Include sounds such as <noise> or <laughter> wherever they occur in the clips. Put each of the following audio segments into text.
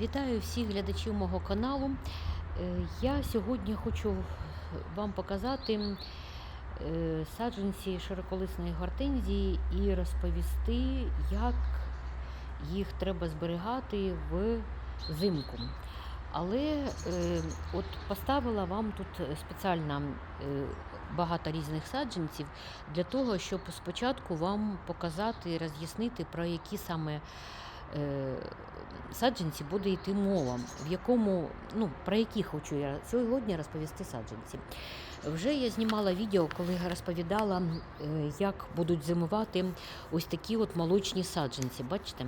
Вітаю всіх глядачів мого каналу. Е, Я сьогодні хочу вам показати е, саджанці широколисної гортензії і розповісти, як їх треба зберігати взимку. Але е, от поставила вам тут спеціально багато різних саджанців для того, щоб спочатку вам показати і роз'яснити, про які саме саджанці буде йти мова, в якому, ну, про які хочу я сьогодні розповісти саджанці. Вже я знімала відео, коли розповідала, е, як будуть зимувати ось такі от молочні саджанці. Бачите?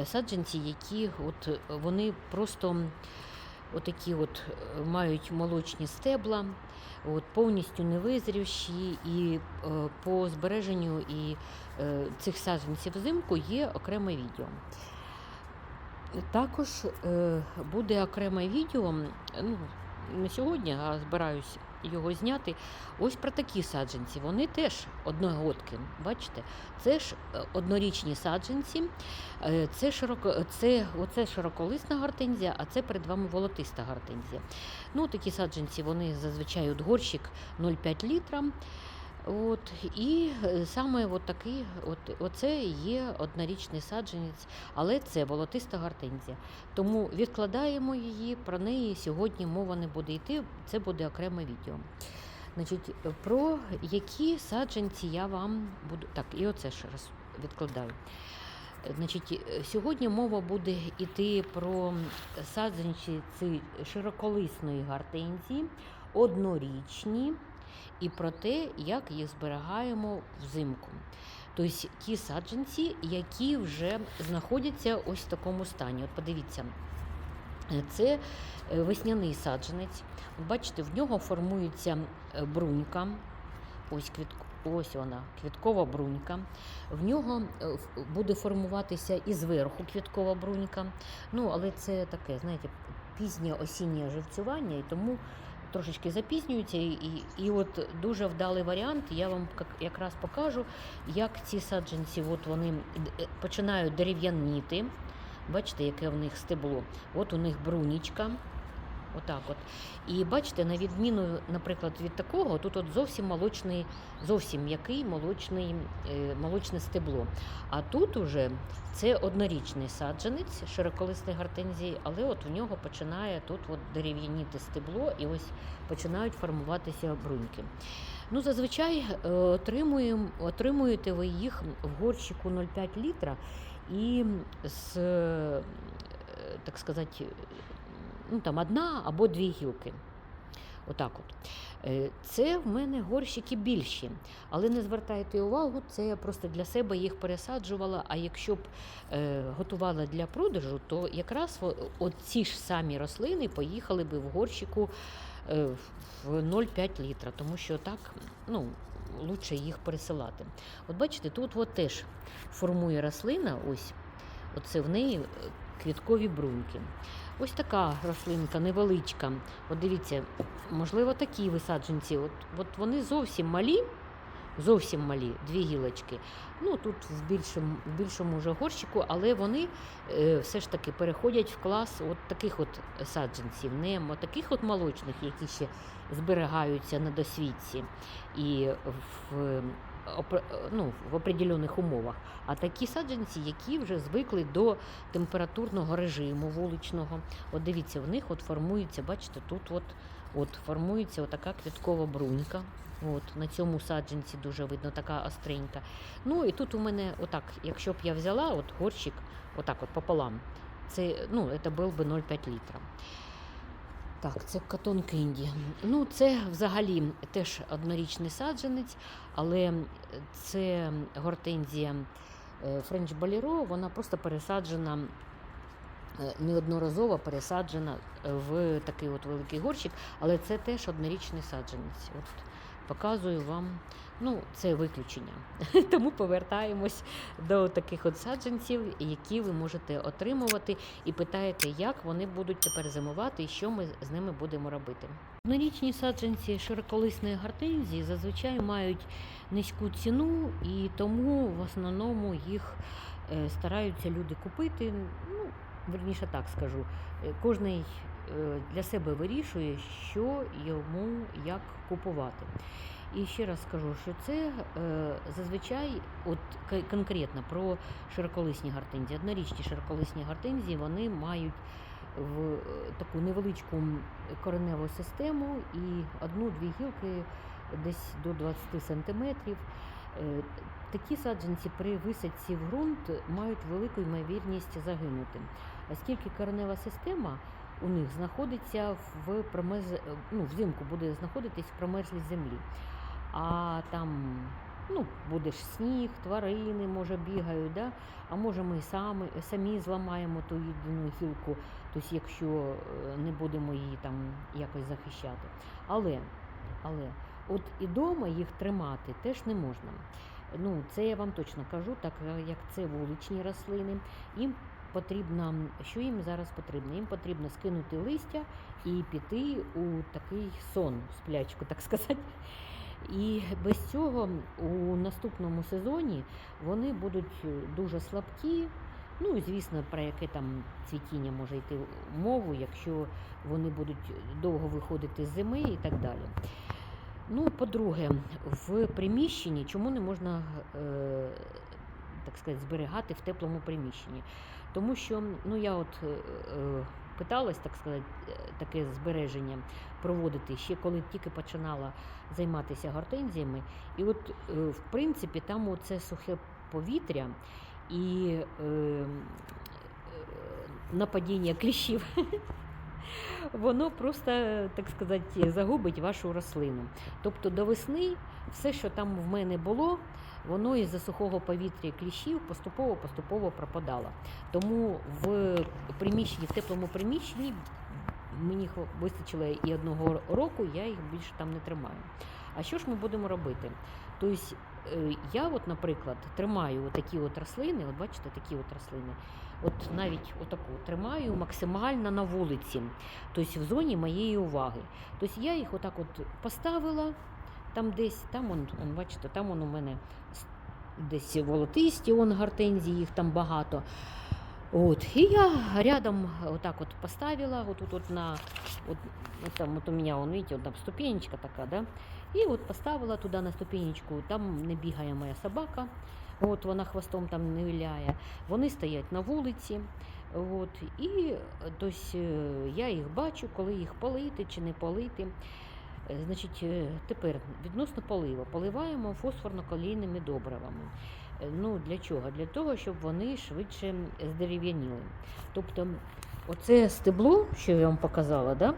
Е, Саджанці, які от е, вони просто отакі от е, мають молочні стебла, от, повністю невизрівші, і е, по збереженню і е, цих саджанців взимку є окреме відео. Також е, буде окреме відео, ну, не сьогодні, а збираюсь його зняти. Ось про такі саджанці. Вони теж одногодки. Бачите, це ж е, однорічні саджанці, е, це, широко, це, оце широколисна гортензія, а це перед вами волотиста гортензія. Ну, такі саджанці, вони зазвичай от горщик 0,5 літра. От, і е, саме от такий, от, оце є однорічний саджанець, але це волотиста гортензія. Тому відкладаємо її, про неї сьогодні мова не буде йти, це буде окреме відео. Значить, про які саджанці я вам буду. Так, і оце ще раз відкладаю. Значить, сьогодні мова буде йти про саджанці ці широколисної гортензії, однорічні і про те, як їх зберігаємо взимку. Тобто ті саджанці, які вже знаходяться ось в такому стані. От подивіться, це е, весняний саджанець. Бачите, в нього формується е, брунька. Ось квітко. Ось вона, квіткова брунька. В нього е, буде формуватися і зверху квіткова брунька. Ну, але це таке, знаєте, пізнє осіннє живцювання, і тому трошечки запізнюються. І, і, от дуже вдалий варіант. Я вам як- якраз покажу, як ці саджанці от вони е, починають дерев'яніти. Бачите, яке в них стебло. От у них брунічка. Отак от. І бачите, на відміну, наприклад, від такого, тут от зовсім молочний, зовсім м'який молочний, е, молочне стебло. А тут уже це однорічний саджанець широколисної гортензії, але от в нього починає тут от дерев'яніти стебло і ось починають формуватися бруньки. Ну, зазвичай е, отримуєм, отримуєте ви їх в горщику 0,5 літра і з, е, так сказати, ну, там одна або дві гілки. Отак от. Е, Це в мене горщики більші, але не звертайте увагу, це я просто для себе їх пересаджувала. А якщо б е, готувала для продажу, то якраз о- от ці ж самі рослини поїхали би в горщику е, в 0,5 літра, тому що так ну, лучше їх пересилати. От бачите, тут от теж формує рослина, ось, оце в неї квіткові бруньки. Ось така рослинка невеличка. От дивіться, можливо, такі висадженці. От, от вони зовсім малі, зовсім малі, дві гілочки. Ну тут в більшому, в більшому вже горщику, але вони е, все ж таки переходять в клас от таких от саджанців, не таких от молочних, які ще зберігаються на досвідці і в, ну, в определених умовах. А такі саджанці, які вже звикли до температурного режиму вуличного. От дивіться, в них от формується, бачите, тут от, от формується отака квіткова брунька. От, на цьому саджанці дуже видно, така остренька. Ну і тут у мене, отак, якщо б я взяла от горщик, отак от пополам, це, ну, це був би 0,5 літра. Так, це катон кенді. Ну, це взагалі теж однорічний саджанець, але це гортензія Френч Боліро, вона просто пересаджена. е, Неодноразово пересаджена в такий от великий горщик, але це теж однорічний саджанець. От показую вам, ну, це виключення. <laughs> Тому повертаємось до таких от саджанців, які ви можете отримувати, і питаєте, як вони будуть тепер зимувати і що ми з ними будемо робити. Однорічні саджанці широколисної гортензії зазвичай мають низьку ціну, і тому в основному їх е, стараються люди купити. Ну, верніше так скажу, е, кожний е, для себе вирішує, що йому як купувати. І ще раз скажу, що це е, зазвичай, от конкретно про широколисні гортензії. Однорічні широколисні гортензії вони мають в е, таку невеличку кореневу систему і одну-дві гілки десь до 20 сантиметрів. Е, Такі саджанці при висадці в ґрунт мають велику ймовірність загинути, оскільки коренева система у них знаходиться в промерз... ну, взимку буде знаходитись в промерзлій землі. А там ну, буде ж сніг, тварини, може, бігають, да? а може ми самі, самі зламаємо ту єдину гілку, тобто якщо е, не будемо її там якось захищати. Але, але от і дома їх тримати теж не можна. Ну, це я вам точно кажу, так е, як це вуличні рослини. Їм потрібно, що їм зараз потрібно? Їм потрібно скинути листя і піти у такий сон, сплячку, так сказати. І без цього у наступному сезоні вони будуть дуже слабкі. Ну звісно, про яке там цвітіння може йти мову, якщо вони будуть довго виходити з зими і так далі. Ну, по-друге, в приміщенні чому не можна е, так сказати, зберігати в теплому приміщенні? Тому що ну, я от е, е, питалась, так сказати, е, таке збереження проводити ще коли тільки починала займатися гортензіями. І от, е, в принципі, там оце сухе повітря і е, е, нападіння кліщів. <laughs> Воно просто, так сказати, загубить вашу рослину. Тобто до весни все, що там в мене було, воно із-за сухого повітря і кліщів поступово-поступово пропадало. Тому в приміщенні, в теплому приміщенні мені вистачило і одного року, я їх більше там не тримаю. А що ж ми будемо робити? Тобто е, я, от, наприклад, тримаю такі от рослини, от бачите, такі от рослини, от навіть отаку тримаю максимально на вулиці, тобто в зоні моєї уваги. Тобто я їх отак от поставила, там десь, там он, он бачите, там он у мене десь волотисті, он гортензії, їх там багато. От, і я рядом отак от поставила, вот тут от на, от, от там вот у меня, вон, видите, вот там ступенечка така, да, і от поставила туди на ступенечку, там не бігає моя собака, от вона хвостом там не виляє, вони стоять на вулиці, от, і тось, е, я їх бачу, коли їх полити чи не полити. Е, Значить, е, тепер відносно полива. Поливаємо фосфорно-калійними добривами. Ну, для чого? Для того, щоб вони швидше здерев'яніли. Тобто, оце стебло, що я вам показала, да,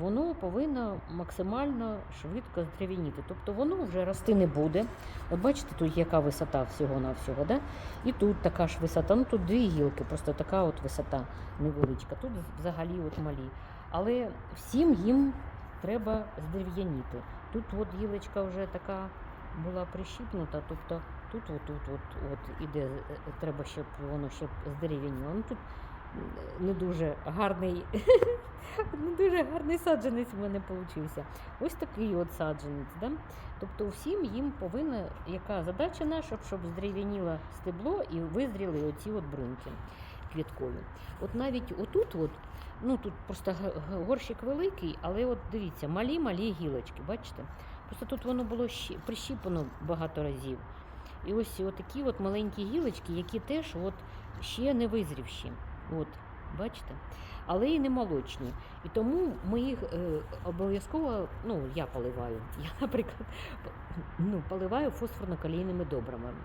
воно повинно максимально швидко здерев'яніти. Тобто воно вже рости не буде. От бачите, тут яка висота всього-навсього, да? і тут така ж висота. Ну тут дві гілки, просто така от висота невеличка. Тут взагалі от малі. Але всім їм треба здерев'яніти. Тут от гілочка вже така була прищіпнута, тобто тут от, тут от, от іде, е, треба, щоб воно ще здерев'яніло. Ну, не дуже гарний, <laughs> не дуже гарний саджанець в мене получився. Ось такий от саджанець. Да? Тобто всім їм повинна, яка задача наша, щоб здерев'яніло стебло і визріли оці от бруньки квіткові. От навіть отут, от, ну тут просто горщик великий, але от дивіться, малі-малі гілочки, бачите? Просто тут воно було прищіпано багато разів. І ось такі от маленькі гілочки, які теж от ще не визрівші. От, бачите? Але і не молочні. І тому ми їх е, обов'язково, ну, я поливаю. <laughs> Я, наприклад, ну, поливаю фосфорно-калійними добривами.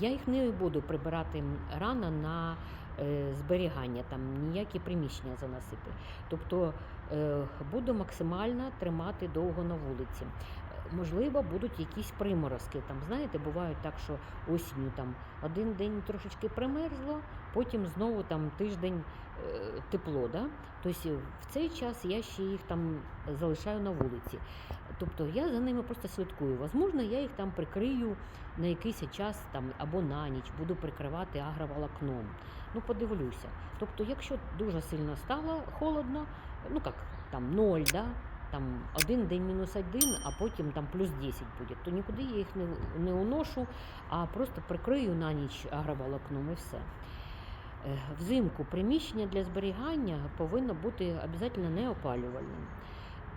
Я їх не буду прибирати рано на е, зберігання, там ніякі приміщення заносити. Тобто е, буду максимально тримати довго на вулиці. Можливо, будуть якісь приморозки. Там, знаєте, бувають так, що осінню там один день трошечки примерзло, потім знову там тиждень е, тепло. Да? Тобто в цей час я ще їх там залишаю на вулиці. Тобто я за ними просто слідкую. Возможно, я їх там прикрию на якийсь час там або на ніч, буду прикривати агроволокном. Ну, подивлюся. Тобто, якщо дуже сильно стало холодно, ну як там 0, да? Там один день мінус один, а потім там плюс 10 буде, то нікуди я їх не, не уношу, а просто прикрию на ніч агроволокном і все. Е, Взимку приміщення для зберігання повинно бути обов'язково неопалювальним.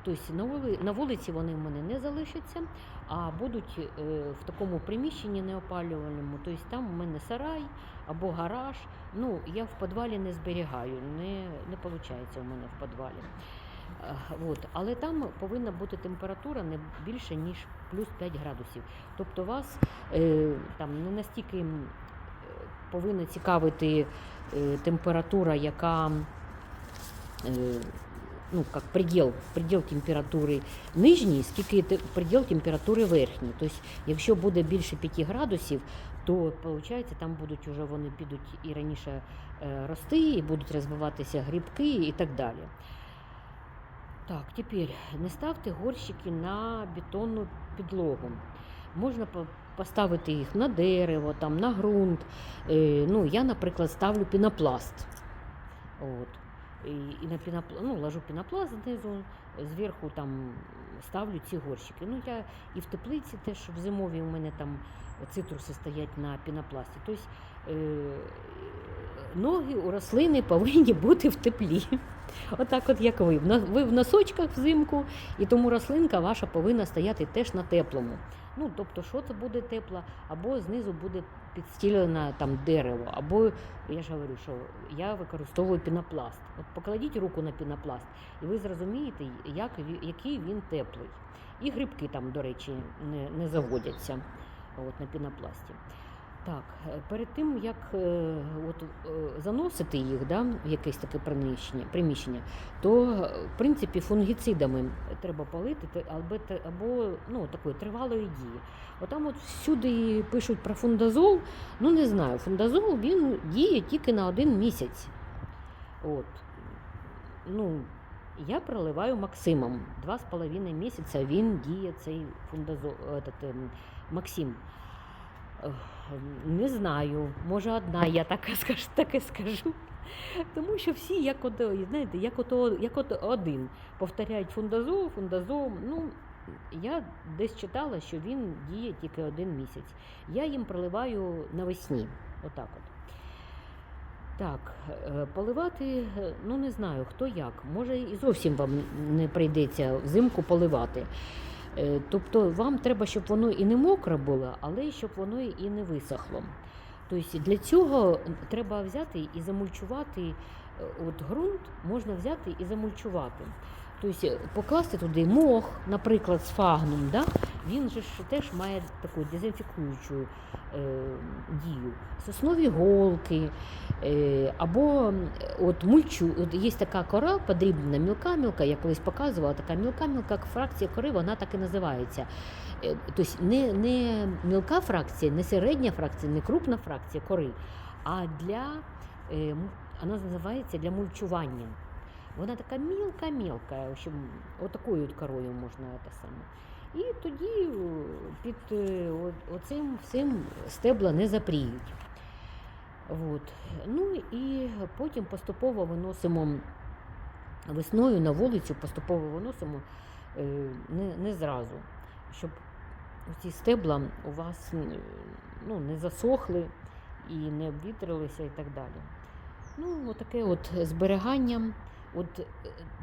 Тобто на вулиці вони в мене не залишаться, а будуть е, в такому приміщенні неопалювальному. Тобто там у мене сарай або гараж. Ну, я в підвалі не зберігаю, не, не виходить у мене в підвалі. Е, От. Але там повинна бути температура не більше, ніж плюс 5 градусів. Тобто вас е, там не настільки е, повинна цікавити температура, яка ну, как предел, предел температури нижній, скільки предел температури верхній. Тобто, якщо буде більше 5 градусів, то виходить, там будуть уже вони підуть і раніше рости, і будуть розвиватися грибки і так далі. Так, тепер не ставте горщики на бетонну підлогу. Можна поставити їх на дерево, там, на ґрунт. Е, ну, я, наприклад, ставлю пінопласт. От. І, і на пінопла... ну, ложу пінопласт знизу, зверху там ставлю ці горщики. Ну, я і в теплиці теж в зимовій у мене там цитруси стоять на пінопласті. Тобто ноги у рослини повинні бути в теплі. Отак, от як ви. Ви в носочках взимку, і тому рослинка ваша повинна стояти теж на теплому. Ну, тобто, що це буде тепло, або знизу буде підстілено там дерево, або я ж говорю, що я використовую пінопласт. От покладіть руку на пінопласт, і ви зрозумієте, як, який він теплий. І грибки там, до речі, не, не заводяться от, на пінопласті. Так, е, перед тим як е, от, е, заносити їх да, в якесь таке приміщення, то в принципі фунгіцидами треба палити або, або ну, такої тривалої дії. Отам от всюди пишуть про фундазол. Ну не знаю, фундазол він діє тільки на один місяць. От. Ну, я проливаю Максимом. Два з половиною місяця він діє цей фундазол, этот, ем, Максим. Не знаю, може одна, я так <laughs> скажу, таке скажу. Тому що всі, як от, знаєте, як от, як от один, повторяють фундазол, фундазол. Ну, я десь читала, що він діє тільки один місяць. Я їм проливаю навесні. Отак от. Так, е, поливати, ну не знаю, хто як. Може і зовсім вам не прийдеться взимку поливати. Е, Тобто вам треба, щоб воно і не мокре було, але щоб воно і не висохло. Тобто для цього треба взяти і замульчувати. е, От ґрунт можна взяти і замульчувати. Тобто покласти туди мох, наприклад, з фагном, да? Він же ж теж має таку дезінфікуючу е, дію. Соснові голки, е, або от мульчу, от є така кора подрібна, мілка-мілка, я колись показувала, така мілка-мілка фракція кори, вона так і називається. Е, Тобто не, не мілка фракція, не середня фракція, не крупна фракція кори, а для е, вона називається для мульчування. Вона така мілка-мілка, в общем, отакою от корою можна те саме. І тоді е, під е, оцим всім стебла не запріють. От. Ну і потім поступово виносимо весною на вулицю, поступово виносимо е, не, не зразу, щоб ці стебла у вас ну, не засохли і не обвітрилися і так далі. Ну, отаке от зберігання. От,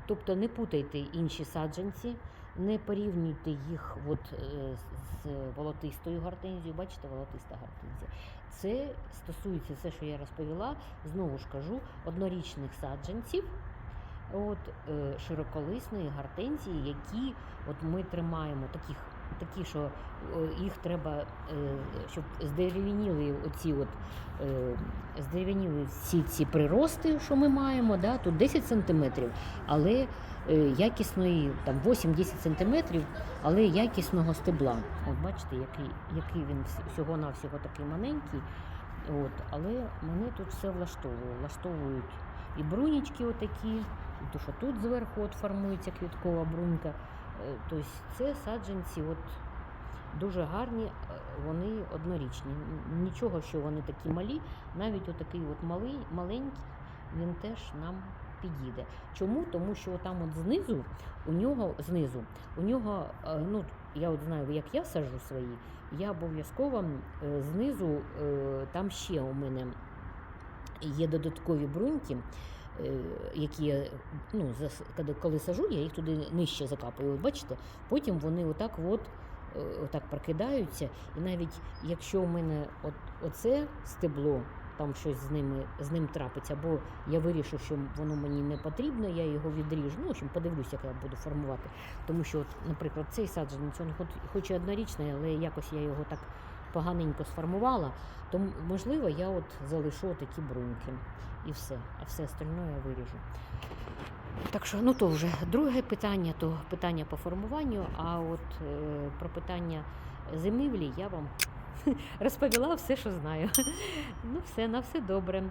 тобто не путайте інші саджанці, не порівнюйте їх от, е, з волотистою гортензією. Бачите, волотиста гортензія. Це стосується все, що я розповіла, знову ж кажу, однорічних саджанців, от, е, широколисної гортензії, які от ми тримаємо таких, такі, що е, їх треба, е, щоб здерев'яніли оці от, е, здерев'яніли всі ці прирости, що ми маємо, да, тут 10 сантиметрів, але якісної, там 8-10 сантиметрів, але якісного стебла. От бачите, який, який він вс- всього-навсього такий маленький. От, але мене тут все влаштовує. Влаштовують і брунічки отакі, і то, що тут зверху от формується квіткова брунька. Тобто це саджанці от дуже гарні, е, вони однорічні. Нічого, що вони такі малі, навіть отакий от малий, маленький, він теж нам підійде. Чому? Тому що там от знизу, у нього знизу, у нього, е, ну я от знаю, як я сажу свої, я обов'язково знизу там ще у мене є додаткові бруньки, які я, ну, коли- сажу, я їх туди нижче закапую. Бачите, потім вони отак от, е, отак прокидаються. І навіть якщо у мене от, оце стебло, там щось з, ними, з ним трапиться, або я вирішу, що воно мені не потрібно, я його відріжу. Ну, в общем, подивлюся, як я буду формувати. Тому що, от, наприклад, цей саджанець, він хоч і однорічний, але якось я його так поганенько сформувала, то можливо я от залишу такі бруньки і все, а все остальне я виріжу. Так що, ну то вже друге питання, то питання по формуванню, а от е, про питання зимівлі я вам <laughs> розповіла все, що знаю. Ну, все, на все добре.